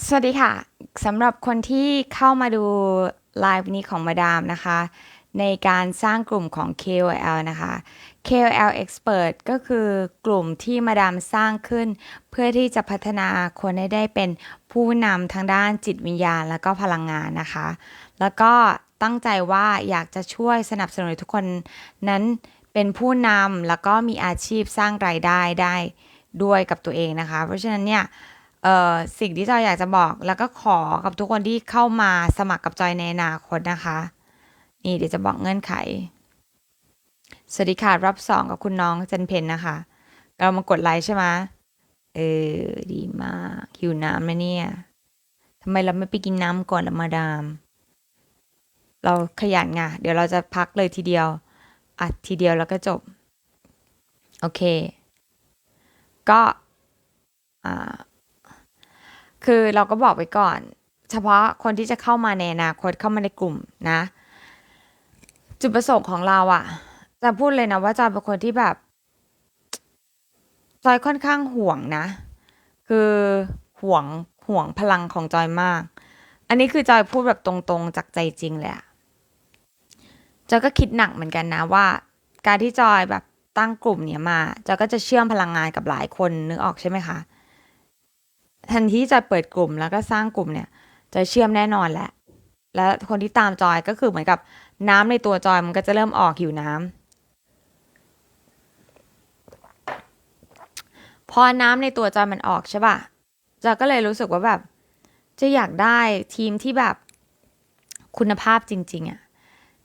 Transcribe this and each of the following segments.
สวัสดีค่ะสำหรับคนที่เข้ามาดูไลฟ์นี้ของมาดามนะคะ ในการสร้างกลุ่มของ KOL นะคะ KOL Expert ก็คือกลุ่มที่มาดามสร้างขึ้น เพื่อที่จะพัฒนาคนให้ได้เป็นผู้นำทางด้านจิตวิญญาณและก็พลังงานนะคะ แล้วก็ตั้งใจว่าอยากจะช่วยสนับสนุนทุกคนนั้นเป็นผู้นำแล้วก็มีอาชีพสร้างรายได้ได้ด้วยกับตัวเองนะคะ เพราะฉะนั้นเนี่ย สิ่งที่จอยอยากจะบอกแล้วก็ขอกับทุกคนที่เข้ามาสมัครกับจอยในอนาคตนะคะ นี่เดี๋ยวจะบอกเงื่อนไข สวัสดีค่ะรับสองกับคุณน้องจันเพนนะคะ เรามากดไลค์ใช่ไหมเออ ดีมากหิวน้ำนะเนี่ยทำไมเราไม่ไปกินน้ำก่อนละมาดาม เราขยันไงเดี๋ยวเราจะพักเลยทีเดียว อัดทีเดียวแล้วก็จบ โอเค ก็อ่า คือเราก็บอกไปก่อน เฉพาะคนที่จะเข้ามาในอนาคตเข้ามาในกลุ่มนะ จุดประสงค์ของเราอะจะพูดเลยนะว่าจอยเป็นคนที่แบบจอยค่อนข้างห่วงนะ คือห่วงห่วงพลังของจอยมาก อันนี้คือจอยพูดแบบตรงๆจากใจจริงเลยอะจอยก็คิดหนักเหมือนกันนะว่า การที่จอยแบบตั้งกลุ่มเนี้ยมาจอยก็จะเชื่อมพลังงานกับหลายคนนึกออกใช่ไหมคะ ทันทีที่จอยเปิดกลุ่มแล้วก็สร้างกลุ่มเนี่ยจอยเชื่อมแน่นอนแหละ แล้วคนที่ตามจอยก็คือเหมือนกับน้ำในตัวจอยมันก็จะเริ่มออกหิวน้ำพอน้ำในตัวจอยมันออกใช่ป่ะจอยก็เลยรู้สึกว่าแบบ จะอยากได้ทีมที่แบบคุณภาพจริง ๆอะ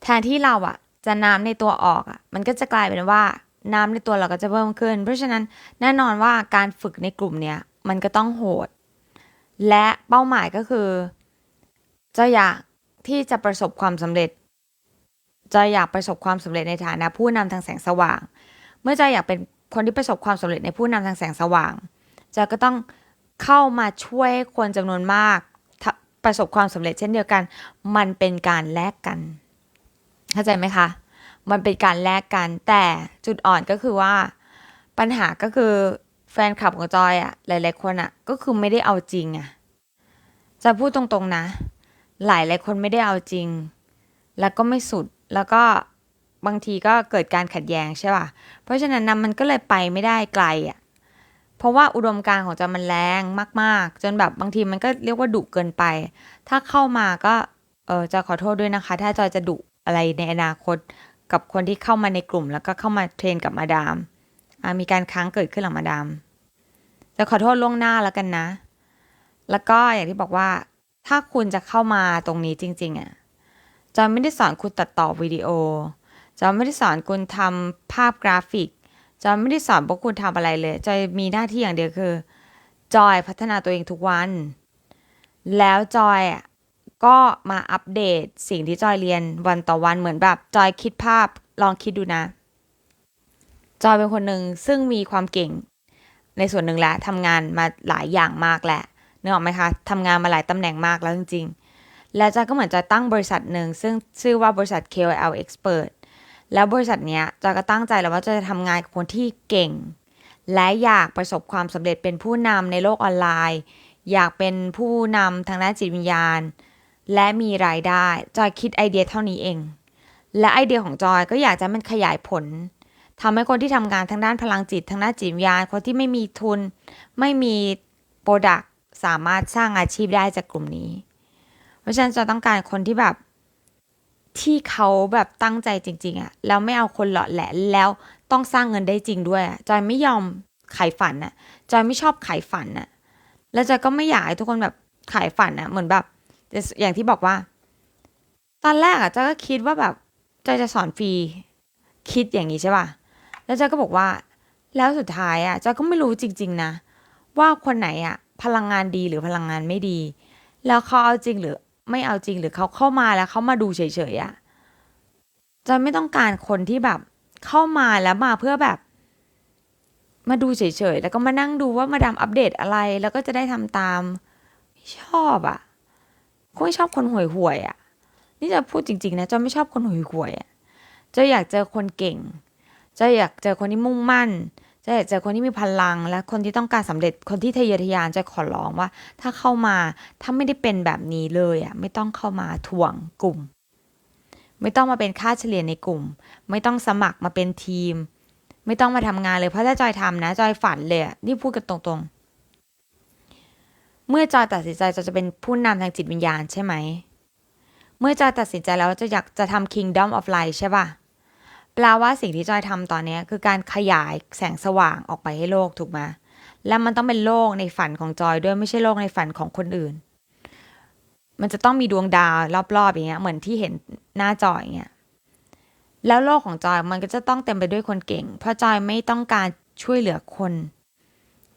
แทนที่เราอะจะน้ำในตัวออกอะมันก็จะกลายเป็นว่าน้ำในตัวเราก็จะเพิ่มขึ้น เพราะฉะนั้นแน่นอนว่าการฝึกในกลุ่มเนี้ย มันก็ต้องโหด และเป้าหมายก็คือ จะอยากที่จะประสบความสำเร็จ จะอยากประสบความสำเร็จในฐานะผู้นำทางแสงสว่าง เมื่อจะอยากเป็นคนที่ประสบความสำเร็จในผู้นำทางแสงสว่าง จะก็ต้องเข้ามาช่วยคนจำนวนมากประสบความสำเร็จเช่นเดียวกัน มันเป็นการแลกกัน เข้าใจไหมคะ มันเป็นการแลกกัน แต่จุดอ่อนก็คือว่า ปัญหาก็คือ ฟนคลับของจอยอะหลาย ๆ คนอะก็คือไม่ได้เอาจริงอะจะพูดตรง ๆ นะ หลายหลายคนไม่ได้เอาจริง แล้วก็ไม่สุดแล้วก็บางทีก็เกิดการขัดแย้งใช่ป่ะ เพราะฉะนั้นนะมันก็เลยไปไม่ได้ไกลอะเพราะว่าอุดมการณ์ของจอยมันแรงมาก ๆ จนแบบบางทีมันก็เรียกว่าดุเกินไป ถ้าเข้ามาก็เออจะขอโทษด้วยนะคะ ถ้าจอยจะดุอะไรในอนาคตกับคนที่เข้ามาในกลุ่ม แล้วก็เข้ามาเทรนกับมาดามมีการค้างเกิดขึ้นหลังมาดาม จะขอโทษล่วงหน้าแล้วกันนะ แล้วก็อย่างที่บอกว่า ถ้าคุณจะเข้ามาตรงนี้จริง ๆอะ่ะจอยไม่ได้สอนคุณตัดต่อวิดีโอจอยไม่ได้สอนคุณทำภาพกราฟิกจอยไม่ได้สอนพวกคุณทำอะไรเลยจอยมีหน้าที่อย่างเดียวคือจอยพัฒนาตัวเองทุกวัน แล้วจอยก็มาอัปเดตสิ่งที่จอยเรียนวันต่อวันเหมือนแบบจอยคิดภาพลองคิดดูนะ จอยเป็นคนหนึ่งซึ่งมีความเก่ง ในส่วนหนึ่งแล้วทำงานมาหลายอย่างมากแหละนึกออกไหมคะทำงานมาหลายตำแหน่งมากแล้วจริง ๆ แล้วจอยก็เหมือนจะตั้งบริษัทหนึ่งซึ่งชื่อว่าบริษัท KOL Expert แล้วบริษัทเนี้ยจอยก็ตั้งใจแล้วว่าจะทำงานกับคนที่เก่ง และอยากประสบความสำเร็จเป็นผู้นำในโลกออนไลน์ อยากเป็นผู้นำทางด้านจิตวิญญาณ และมีรายได้จอยคิดไอเดียเท่านี้เอง และไอเดียของจอยก็อยากจะมันขยายผล ทำให้คนที่ทำงานทางด้านพลังจิตทางด้านจิตวิญญาณคนที่ไม่มีทุน ไม่มีโปรดักสามารถสร้างอาชีพได้จากกลุ่มนี้ เพราะฉะนั้นจอยต้องการคนที่แบบที่เขาแบบตั้งใจจริง ๆอะแล้วไม่เอาคนหล่อแหละแล้วต้องสร้างเงินได้จริงด้วยจอยไม่ยอมขายฝันอะจอยไม่ชอบขายฝันอะแล้วจอยก็ไม่อยากให้ทุกคนแบบขายฝันอะเหมือนแบบอย่างที่บอกว่า ตอนแรกอะจอยก็คิดว่าแบบจอยจะสอนฟรีคิดอย่างนี้ใช่ป่ะ แล้วเจอยก็บอกว่า แล้วสุดท้ายอะเจอยก็ไม่รู้จริง ๆนะ ว่าคนไหนอะพลังงานดีหรือพลังงานไม่ดี แล้วเขาเอาจริงหรือไม่เอาจริงหรือเขาเข้ามาแล้วเขามาดูเฉยๆอะจอยไม่ต้องการคนที่แบบเข้ามาแล้วมาเพื่อแบบ มาดูเฉยๆแล้วก็มานั่งดูว่ามาดามอัปเดตอะไรแล้วก็จะได้ทำตามชอบอะก็ไม่ชอบคนห่วยห่วยๆอะนี่จะพูดจริง ๆ นะจอยไม่ชอบคนห่วยห่วยๆอะจอยอยากเจอคนเก่ง จอยอยากเจอคนที่มุ่งมั่นจะอยากเจอคนที่มีพลัง และคนที่ต้องการสำเร็จคนที่ทะเยอทะยานจะขอร้องว่า ถ้าเข้ามาถ้าไม่ได้เป็นแบบนี้เลยอะไม่ต้องเข้ามาถ่วงกลุ่ม ไม่ต้องมาเป็นค่าเฉลี่ยในกลุ่ม ไม่ต้องสมัครมาเป็นทีม ไม่ต้องมาทำงานเลยเพราะถ้าจอยทำนะ จอยฝันเลยอะนี่พูดกันตรงๆ เมื่อจอยตัดสินใจจอยจะเป็นผู้นำทางจิตวิญญาณใช่ไหมเมื่อจอยตัดสินใจแล้วจะอยากจะทำ Kingdom of Light ใช่ป่ะ แปลว่าสิ่งที่จอยทำตอนนี้คือการขยายแสงสว่างออกไปให้โลกถูกไหมและมันต้องเป็นโลกในฝันของจอยด้วยไม่ใช่โลกในฝันของคนอื่น มันจะต้องมีดวงดาวรอบๆอย่างเงี้ย เหมือนที่เห็นหน้าจอยอย่างเงี้ย แล้วโลกของจอยมันก็จะต้องเต็มไปด้วยคนเก่ง เพราะจอยไม่ต้องการช่วยเหลือคน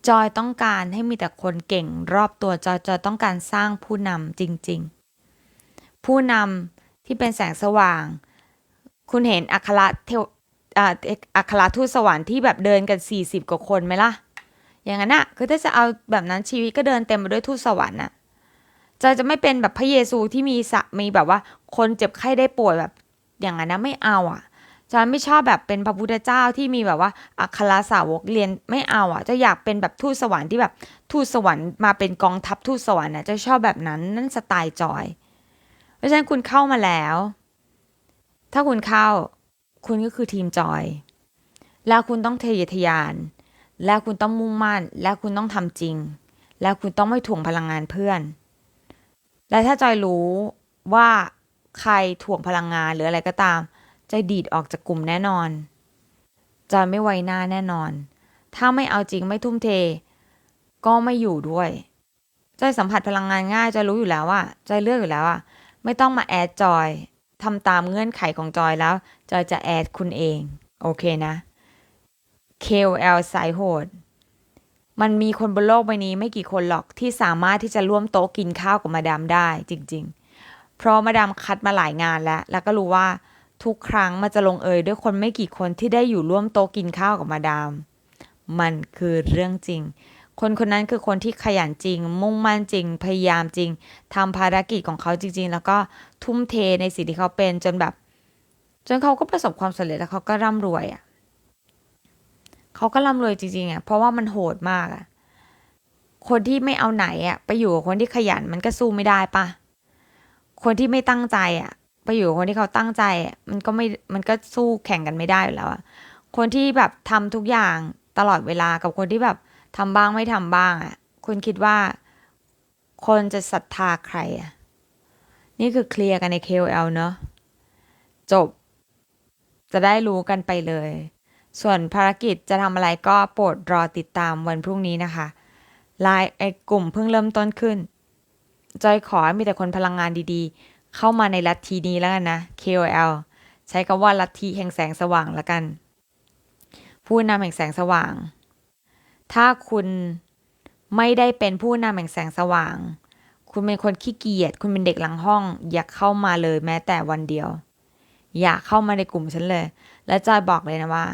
จอยต้องการให้มีแต่คนเก่ง รอบตัวจอยจอยต้องการสร้างผู้นำจริง ๆ ผู้นำที่เป็นแสงสว่าง คุณเห็นอัคระเทวอ่าอัคระทูตสวรรค์ที่แบบเดินกัน 40 กว่าคนไหมล่ะ อย่างนั้นอะคือถ้าจะเอาแบบนั้นชีวิตก็เดินเต็มไปด้วยทูตสวรรค์อะจอยจะไม่เป็นแบบพระเยซูที่มีสะมีแบบว่า คนเจ็บไข้ได้ป่วยแบบอย่างนั้นนะไม่เอาอะจอยไม่ชอบแบบเป็นพระพุทธเจ้าที่มีแบบว่าอัครสาวกเรียนไม่เอาอะจะอยากเป็นแบบทูตสวรรค์ที่แบบทูตสวรรค์มาเป็นกองทัพทูตสวรรค์นะจะชอบแบบนั้นนั่นสไตล์จอย เพราะฉะนั้นคุณเข้ามาแล้ว ถ้าคุณเข้า คุณก็คือทีมจอย แล้วคุณต้องเทเยอทะยาน แล้วคุณต้องมุ่งมั่น แล้วคุณต้องทำจริง แล้วคุณต้องไม่ถ่วงพลังงานเพื่อน และถ้าจอยรู้ว่าใครถ่วงพลังงานหรืออะไรก็ตาม จะดีดออกจากกลุ่มแน่นอน จอยไม่ไว้หน้าแน่นอน ถ้าไม่เอาจริงไม่ทุ่มเท ก็ไม่อยู่ด้วยจอยสัมผัสพลังงานง่ายจอยรู้อยู่แล้วว่าจอยเลือกอยู่แล้วว่าไม่ต้องมาแอดจอย ทำตามเงื่อนไขของจอยแล้ว จอยจะแอดคุณเอง โอเคนะ KOL สายโหด มันมีคนบนโลกใบนี้ไม่กี่คนหรอกที่สามารถที่จะร่วมโต๊ะกินข้าวกับมาดามได้จริง ๆ เพราะมาดามคัดมาหลายงานแล้ว แล้วก็รู้ว่าทุกครั้งมันจะลงเอยด้วยคนไม่กี่คนที่ได้อยู่ร่วมโต๊ะกินข้าวกับมาดาม มันคือเรื่องจริง คนคนนั้นคือคนที่ขยันจริง มุ่งมั่นจริง พยายามจริงทำภารกิจของเขาจริง ๆ แล้วก็ทุ่มเทในสิ่งที่เขาเป็นจนแบบ จนเขาก็ประสบความสำเร็จแล้วเขาก็ร่ำรวยอะเขาก็ร่ำรวยจริงๆอะเพราะว่ามันโหดมากอะคนที่ไม่เอาไหนอะไปอยู่กับคนที่ขยันมันก็สู้ไม่ได้ปะคนที่ไม่ตั้งใจอะไปอยู่กับคนที่เขาตั้งใจอะมันก็ไม่มันก็สู้แข่งกันไม่ได้อยู่แล้วอะคนที่แบบทำทุกอย่างตลอดเวลากับคนที่แบบ ทำบ้างไม่ทำบ้างอะคุณคิดว่า คนจะศรัทธาใครอะนี่คือเคลียร์กันใน KOL เนอะจบ จะได้รู้กันไปเลย ส่วนภารกิจจะทำอะไรก็โปรดรอติดตามวันพรุ่งนี้นะคะไลน์ไอ้กลุ่มเพิ่งเริ่มต้นขึ้น จอยขอให้มีแต่คนพลังงานดีๆ เข้ามาในลัทธินี้แล้วกันนะ KOL ใช้คำว่าลัทธิแห่งแสงสว่างแล้วกัน ผู้นำแห่งแสงสว่าง ถ้าคุณไม่ได้เป็นผู้นำแห่งแสงสว่าง คุณเป็นคนขี้เกียจ คุณเป็นเด็กหลังห้อง อย่าเข้ามาเลยแม้แต่วันเดียว อย่าเข้ามาในกลุ่มฉันเลย และจอยบอกเลยนะว่า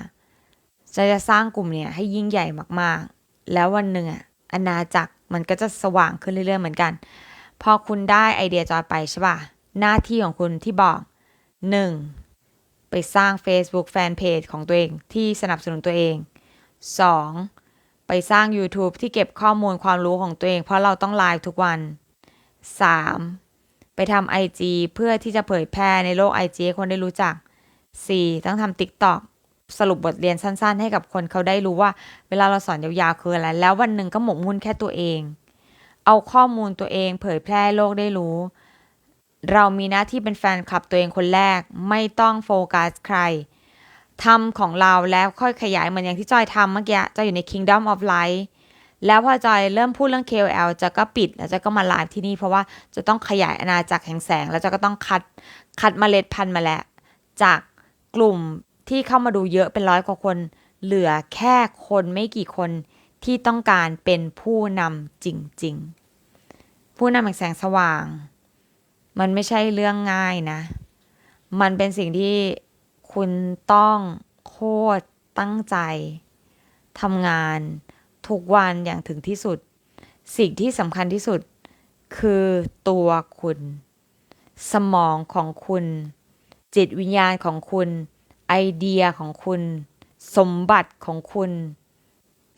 จอยจะสร้างกลุ่มเนี่ยให้ยิ่งใหญ่มากๆ แล้ววันหนึ่งอะอาณาจักรมันก็จะสว่างขึ้นเรื่อยๆเหมือนกัน พอคุณได้ไอเดียจอยไปใช่ป่ะ หน้าที่ของคุณที่บอก 1. ไปสร้าง Facebook Fanpage ของตัวเองที่สนับสนุนตัวเอง 2. ไปสร้าง YouTube ที่เก็บข้อมูลความรู้ของตัวเอง เพราะเราต้องไลฟ์ทุกวัน 3. ไปทำ IG เพื่อที่จะเผยแพร่ในโลก IG ให้คนได้รู้จัก 4. ต้องทำ TikTok สรุปบทเรียนสั้น ๆ ให้กับคนเขาได้รู้ว่า เวลาเราสอนยาวๆคืออะไร แล้ววันหนึ่งก็หมกมุ่นแค่ตัวเอง เอาข้อมูลตัวเองเผยแพร่โลกได้รู้ เรามีหน้าที่เป็นแฟนคลับตัวเองคนแรก ไม่ต้องโฟกัสใคร ทำของเราแล้วค่อยขยายเหมือนอย่างที่จอยทำเมื่อกี้จอยอยู่ใน Kingdom of Light แล้วพอจอยเริ่มพูดเรื่อง KOL จะก็ปิดแล้วจะก็มาไลฟ์ที่นี่เพราะว่าจะต้องขยายอาณาจักรแห่งแสง แล้วจะก็ต้องคัดคัดมเมล็ดพันธุ์มาแล้ว จากกลุ่มที่เข้ามาดูเยอะเป็นร้อยกว่าคน เหลือแค่คนไม่กี่คนที่ต้องการเป็นผู้นำจริง ๆ ผู้นำแห่งแสงสว่าง มันไม่ใช่เรื่องง่ายนะ มันเป็นสิ่งที่ คุณต้องโคตรตั้งใจทำงานทุกวันอย่างถึงที่สุด สิ่งที่สำคัญที่สุด คือตัวคุณ สมองของคุณ จิตวิญญาณของคุณ ไอเดียของคุณ สมบัติของคุณ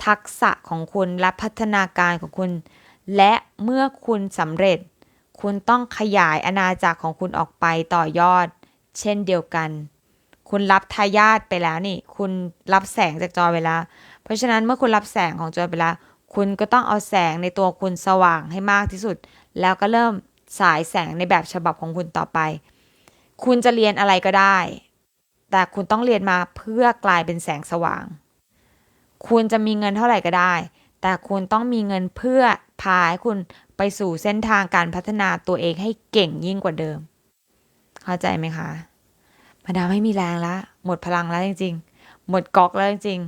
ทักษะของคุณและพัฒนาการของคุณ และเมื่อคุณสำเร็จ คุณต้องขยายอาณาจักรของคุณออกไปต่อยอด เช่นเดียวกัน คุณรับทายาทไปแล้วนี่ คุณรับแสงจากจอไปแล้ว เพราะฉะนั้นเมื่อคุณรับแสงของจอไปแล้ว คุณก็ต้องเอาแสงในตัวคุณสว่างให้มากที่สุด แล้วก็เริ่มสายแสงในแบบฉบับของคุณต่อไป คุณจะเรียนอะไรก็ได้ แต่คุณต้องเรียนมาเพื่อกลายเป็นแสงสว่าง คุณจะมีเงินเท่าไหร่ก็ได้ แต่คุณต้องมีเงินเพื่อพาให้คุณไปสู่เส้นทางการพัฒนาตัวเองให้เก่งยิ่งกว่าเดิม เข้าใจไหมคะ มาดามไม่มีแรงแล้วหมดพลังแล้วจริง ๆ หมดก๊อกแล้วจริง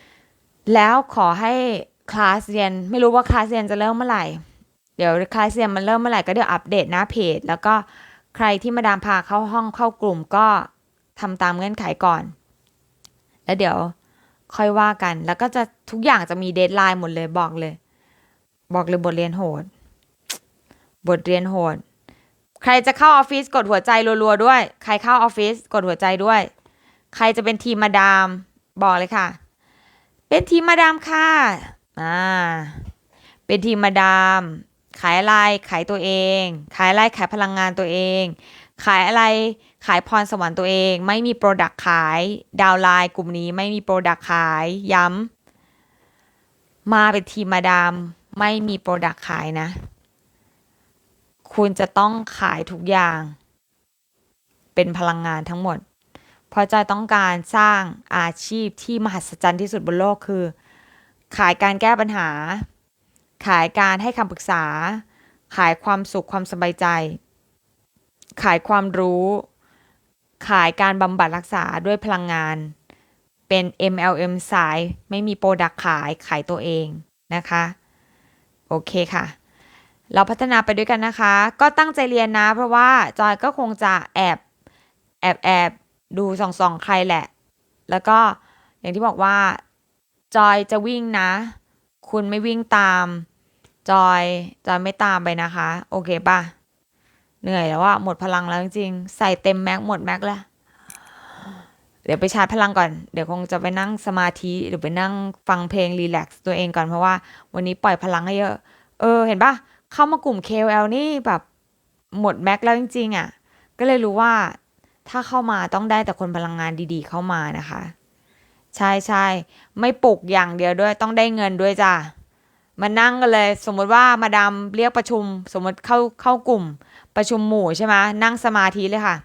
ๆ แล้วขอให้คลาสเรียนไม่รู้ว่าคลาสเรียนจะเริ่มเมื่อไหร่ เดี๋ยวคลาสเรียนมันเริ่มเมื่อไหร่ก็เดี๋ยวอัปเดตหน้าเพจ แล้วก็ใครที่มาดามพาเข้าห้องเข้ากลุ่มก็ทำตามเงื่อนไขก่อน แล้วเดี๋ยวค่อยว่ากัน แล้วก็จะทุกอย่างจะมีเดทไลน์หมดเลยบอกเลย บอกเลยบทเรียนโหด บทเรียนโหด ใครจะเข้าออฟฟิศกดหัวใจรัวๆด้วย ใครเข้าออฟฟิศกดหัวใจด้วย ใครจะเป็นทีมมาดามบอกเลยค่ะ เป็นทีมมาดามค่ะอ่าเป็นทีมมาดาม ขายอะไรขายตัวเอง ขายอะไรขายพลังงานตัวเอง ขายอะไรขายพรสวรรค์ตัวเอง ไม่มีโปรดักขายดาวไลน์กลุ่มนี้ไม่มีโปรดักขายย้ำมาเป็นทีมมาดาม ไม่มีโปรดักขายนะ คุณจะต้องขายทุกอย่าง เป็นพลังงานทั้งหมด เพราะใจต้องการสร้างอาชีพที่มหัศจรรย์ที่สุดบนโลกคือ ขายการแก้ปัญหา ขายการให้คำปรึกษา ขายความสุขความสบายใจ ขายความรู้ ขายการบำบัดรักษาด้วยพลังงาน เป็น MLM สายไม่มีโปรดักขายขายตัวเองนะคะ โอเคค่ะ เราพัฒนาไปด้วยกันนะคะ ก็ตั้งใจเรียนนะ เพราะว่าจอยก็คงจะแอบแอบแอบดูส่องส่องใครแหละ แล้วก็อย่างที่บอกว่า จอยจะวิ่งนะ คุณไม่วิ่งตาม จอยจอยไม่ตามไปนะคะ โอเคป่ะเหนื่อยแล้วอะหมดพลังแล้วจริงๆใส่เต็มแม็กหมดแม็กแล้วเดี๋ยวไปชาร์จพลังก่อน เดี๋ยวคงจะไปนั่งสมาธิหรือไปนั่งฟังเพลงรีแลกซ์ตัวเองก่อนเพราะว่า วันนี้ปล่อยพลังให้เยอะ เออ เห็นปะ เข้ามากลุ่ม KOL นี่แบบหมดแม็กแล้วจริงๆอะ่ะ ก็เลยรู้ว่าถ้าเข้ามาต้องได้แต่คนพลังงานดีๆเข้ามานะคะ ใช่ใช่ไม่ปลุกอย่างเดียวด้วยต้องได้เงินด้วยจ้ะมานั่งกันเลย สมมติว่ามาดามเรียกประชุม สมมติเข้าเข้ากลุ่ม ประชุมหมู่ใช่ไหมนั่งสมาธิเลยค่ะ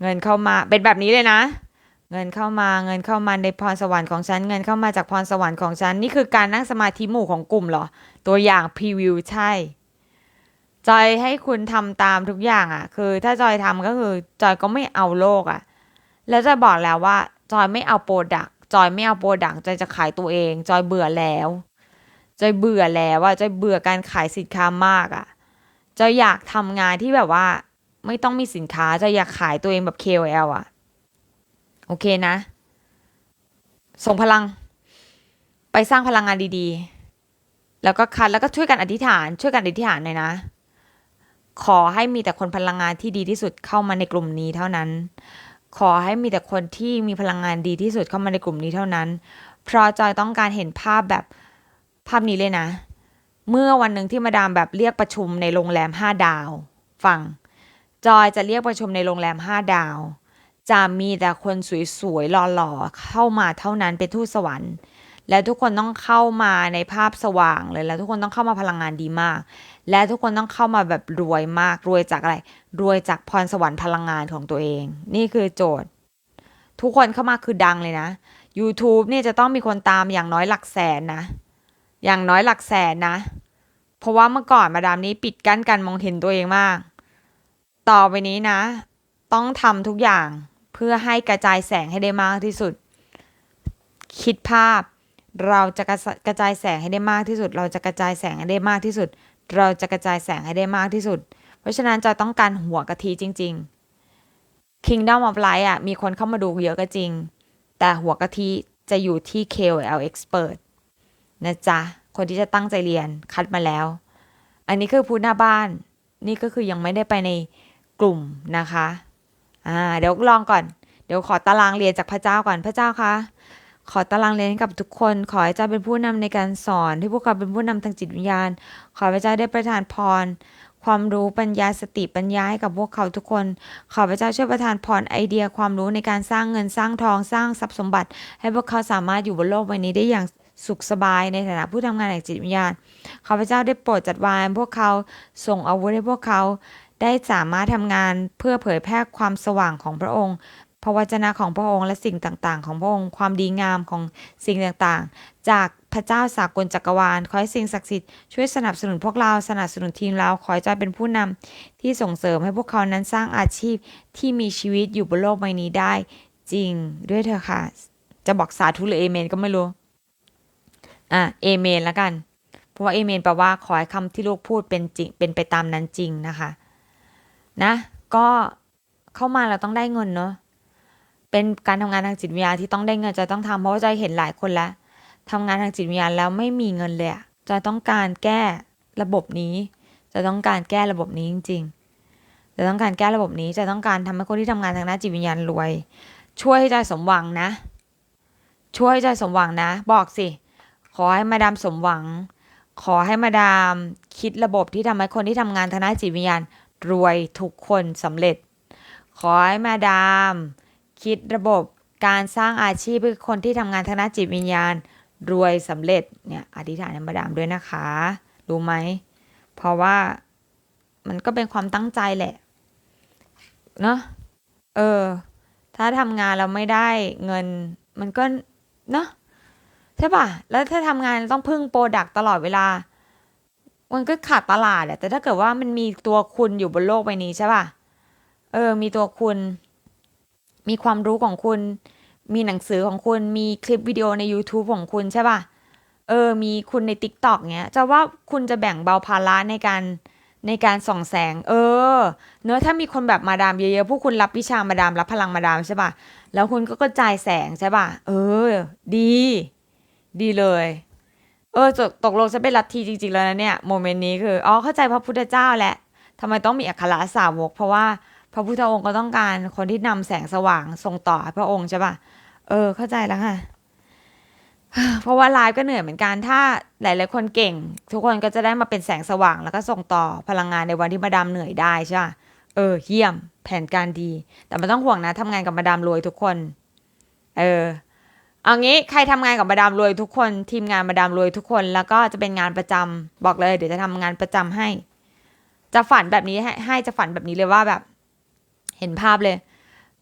เงินเข้ามาเป็นแบบนี้เลยนะ เงินเข้ามาเงินเข้ามาในพรสวรรค์ของฉัน เงินเข้ามาจากพรสวรรค์ของฉัน นี่คือการนั่งสมาธิหมู่ของกลุ่มเหรอ ตัวอย่างพรีวิวใช่ จอยให้คุณทำตามทุกอย่างอะ่ะ คือถ้าจอยทำก็คือจอยก็ไม่เอาโลกอะ่ะ แล้วจอยบอกแล้วว่า จอยไม่เอาโปรดักจอยไม่เอาโปรดักจอยจะขายตัวเอง จอยเบื่อแล้วจอยเบื่อแล้วว่าจอยเบื่อการขายสินค้ามากอะ่ะจอยอยากทำงานที่แบบว่า ไม่ต้องมีสินค้าจอยอยากขายตัวเองแบบ KOL อะ โอเคนะ ส่งพลัง ไปสร้างพลังงานดีๆ แล้วก็คัดแล้วก็ช่วยกันอธิษฐาน ช่วยกันอธิษฐานหน่อยนะ ขอให้มีแต่คนพลังงานที่ดีที่สุดเข้ามาในกลุ่มนี้เท่านั้น ขอให้มีแต่คนที่มีพลังงานดีที่สุดเข้ามาในกลุ่มนี้เท่านั้น เพราะจอยต้องการเห็นภาพแบบภาพนี้เลยนะ เมื่อวันหนึ่งที่มาดามแบบเรียกประชุมในโรงแรมห้าดาว ฟัง จอยจะเรียกประชุมในโรงแรมห้าดาว จะมีแต่คนสวยๆหล่อๆเข้ามาเท่านั้นเป็นทูตสวรรค์ และทุกคนต้องเข้ามาในภาพสว่างเลยแล้วทุกคนต้องเข้ามาพลังงานดีมาก และทุกคนต้องเข้ามาแบบรวยมากรวยจากอะไร รวยจากพรสวรรค์พลังงานของตัวเอง นี่คือโจทย์ ทุกคนเข้ามาคือดังเลยนะ YouTube เนี่ยจะต้องมีคนตามอย่างน้อยหลักแสนนะ อย่างน้อยหลักแสนนะ เพราะว่าเมื่อก่อนมาดามนี้ปิดกั้นการมองเห็นตัวเองมาก ต่อไปนี้นะ ต้องทำทุกอย่าง เพื่อให้กระจายแสงให้ได้มากที่สุด คิดภาพ เราจะกระกระจายแสงให้ได้มากที่สุด เราจะกระจายแสงให้ได้มากที่สุด เราจะกระจายแสงให้ได้มากที่สุด เพราะฉะนั้นจะต้องการหัวกะทิจริง ๆ Kingdom of Light อะมีคนเข้ามาดูเยอะก็จริง แต่หัวกะทิจะอยู่ที่ KOL Expert นะจ๊ะ คนที่จะตั้งใจเรียนคัดมาแล้ว อันนี้คือพูดหน้าบ้าน นี่ก็คือยังไม่ได้ไปในกลุ่มนะคะ อ่าเดี๋ยวลองก่อน เดี๋ยวขอตารางเรียนจากพระเจ้าก่อนพระเจ้าคะขอตารางเรียนให้กับทุกคน ขอให้เจ้าเป็นผู้นำในการสอน ที่พวกเขาเป็นผู้นำทางจิตวิญญาณ ขอพระเจ้าได้ประทานพร ความรู้ปัญญาสติปัญญาให้กับพวกเขาทุกคน ขอพระเจ้าช่วยประทานพรไอเดียความรู้ในการสร้างเงินสร้างทองสร้างทรัพย์สมบัติ ให้พวกเขาสามารถอยู่บนโลกใบนี้ได้อย่างสุขสบายในฐานะผู้ทำงานแห่งจิตวิญญาณ ขอพระเจ้าได้โปรดจัดวางพวกเขาส่งอาวุธให้พวกเขา ได้สามารถทำงานเพื่อเผยแพร่ความสว่างของพระองค์พระวจนะของพระองค์และสิ่งต่างๆ ของพระองค์ความดีงามของสิ่งต่างๆ จากพระเจ้าสากลจักรวาล ขอให้สิ่งศักดิ์สิทธิ์ช่วยสนับสนุนพวกเราสนับสนุนทีมเราขอให้จ้าเป็นผู้นำที่ส่งเสริมให้พวกเขานั้นสร้างอาชีพที่มีชีวิตอยู่บนโลกใบนี้ได้ จริงด้วยเถอค่ะ จะบอกสาธุหรือเอเมนก็ไม่รู้ อะเอเมนแล้วกัน เพราะว่าเอเมนแปลว่าขอให้คำที่ลูกพูดเป็นจริงเป็นไปตามนั้นจริงนะคะ นะ ก็เข้ามาเราต้องได้เงินเนาะเป็นการทำงานทางจิตวิญญาณที่ต้องได้เงินจอยต้องทำเพราะว่าจอยเห็นหลายคนแล้วทำงานทางจิตวิญญาณแล้วไม่มีเงินเลยอะจอยต้องการแก้ระบบนี้จอยต้องการแก้ระบบนี้จริง ๆจอยต้องการแก้ระบบนี้จอยต้องการทำให้คนที่ทำงานทางด้านจิตวิญญาณรวย ช่วยให้จอยสมหวังนะ ช่วยให้จอยสมหวังนะ บอกสิ ขอให้มาดามสมหวัง ขอให้มาดามคิดระบบที่ทำให้คนที่ทำงานทางด้านจิตวิญญาณ รวยทุกคนสำเร็จ ขอให้มาดาม คิดระบบการสร้างอาชีพให้คนที่ทำงานทางด้านจิตวิญญาณ รวยสำเร็จเนี่ยอธิษฐานให้มาดามด้วยนะคะ รู้ไหม เพราะว่ามันก็เป็นความตั้งใจแหละ เนาะเออ ถ้าทำงานเราไม่ได้เงิน มันก็เนาะใช่ป่ะ แล้วถ้าทำงานต้องพึ่งโปรดักตลอดเวลา มันก็ขาดตลาดแหละแต่ถ้าเกิดว่ามันมีตัวคุณอยู่บนโลกใบนี้ใช่ป่ะเออ มีตัวคุณ มีความรู้ของคุณ มีหนังสือของคุณ มีคลิปวิดีโอใน YouTube ของคุณใช่ป่ะ เออ มีคุณใน TikTok เงี้ย จะว่าคุณจะแบ่งเบาภาระในการในการส่องแสง เออ เนื้อะถ้ามีคนแบบมาดามเยอะๆ พวกคุณรับวิชามาดาม รับพลังมาดามใช่ป่ะ แล้วคุณก็กระจายแสงใช่ป่ะ เออ ดี ดีเลย เออตกตกลงจะเป็นลัทธิจริง ๆ แล้วนะเนี่ยโมเมนต์นี้คืออ๋อเข้าใจพระพุทธเจ้าแหละทำไมต้องมีอัครสาวก เพราะว่าพระพุทธองค์ก็ต้องการคนที่นำแสงสว่างส่งต่อให้พระองค์ใช่ปะเออ เข้าใจแล้วค่ะเพราะว่าไลฟ์ก็เหนื่อยเหมือนกันถ้าหลายๆคนเก่ง ทุกคนก็จะได้มาเป็นแสงสว่างแล้วก็ส่งต่อพลังงานในวันที่มาดามเหนื่อยได้ใช่ปะเออเยี่ยม แผนการดี แต่ไม่ต้องห่วงนะทำงานกับมาดามรวยทุกคน เออ เอางี้ใครทำงานกับมาดามรวยทุกคนทีมงานมาดามรวยทุกคน แล้วก็จะเป็นงานประจำบอกเลย เดี๋ยวจะทำงานประจำให้ จะฝันแบบนี้ให้ให้จะฝันแบบนี้เลยว่าแบบ เห็นภาพเลย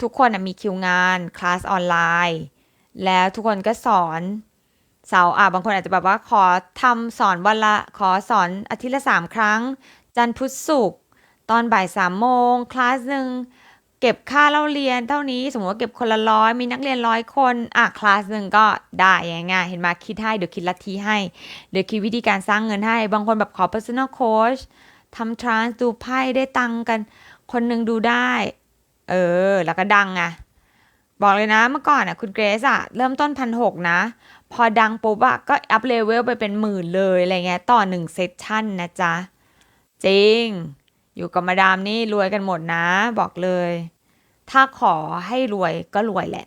ทุกคนมีคิวงานคลาสออนไลน์ แล้วทุกคนก็สอนเสาอะบางคนอาจจะแบบว่าขอทำสอนวันละขอสอนอาทิตย์ละสามครั้ง จันทร์พุธศุกร์ตอนบ่ายสามโมงคลาสหนึ่ง เก็บค่าเล่าเรียนเท่านี้ สมมติว่าเก็บคนละร้อยมีนักเรียนร้อยคน อะคลาสหนึ่งก็ได้ง่ายๆเห็นมาคิดให้เดี๋ยวคิดลัทธิให้ เดี๋ยวคิดวิธีการสร้างเงินให้ บางคนแบบขอ personal coach ทำทรานส์ดูไพ่ได้ตังกัน คนหนึ่งดูได้ เออ แล้วก็ดังอะบอกเลยนะเมื่อก่อนอะคุณเกรซอะเริ่มต้นพันหกนะ พอดังปุ๊บอะก็อัพเลเวลไปเป็นหมื่นเลยอะไรเงี้ยต่อหนึ่งเซสชั่นนะจ๊ะ จริง อยู่กับมาดามนี่รวยกันหมดนะ บอกเลย ถ้าขอให้รวยก็รวยแหละ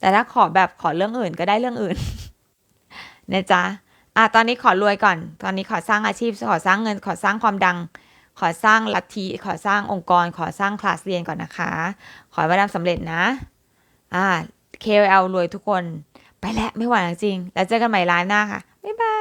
แต่ถ้าขอแบบขอเรื่องอื่นก็ได้เรื่องอื่นนะจ๊ะอะตอนนี้ขอรวยก่อน ตอนนี้ขอสร้างอาชีพ ขอสร้างเงิน ขอสร้างความดัง ขอสร้างลัทธิ ขอสร้างองค์กร ขอสร้างคลาสเรียนก่อนนะคะ ขอให้มาดามสำเร็จนะ อ่า KOL รวยทุกคน ไปแล้วไม่หวังจริง แล้วเจอกันใหม่ไลฟ์หน้าค่ะ บ๊ายบาย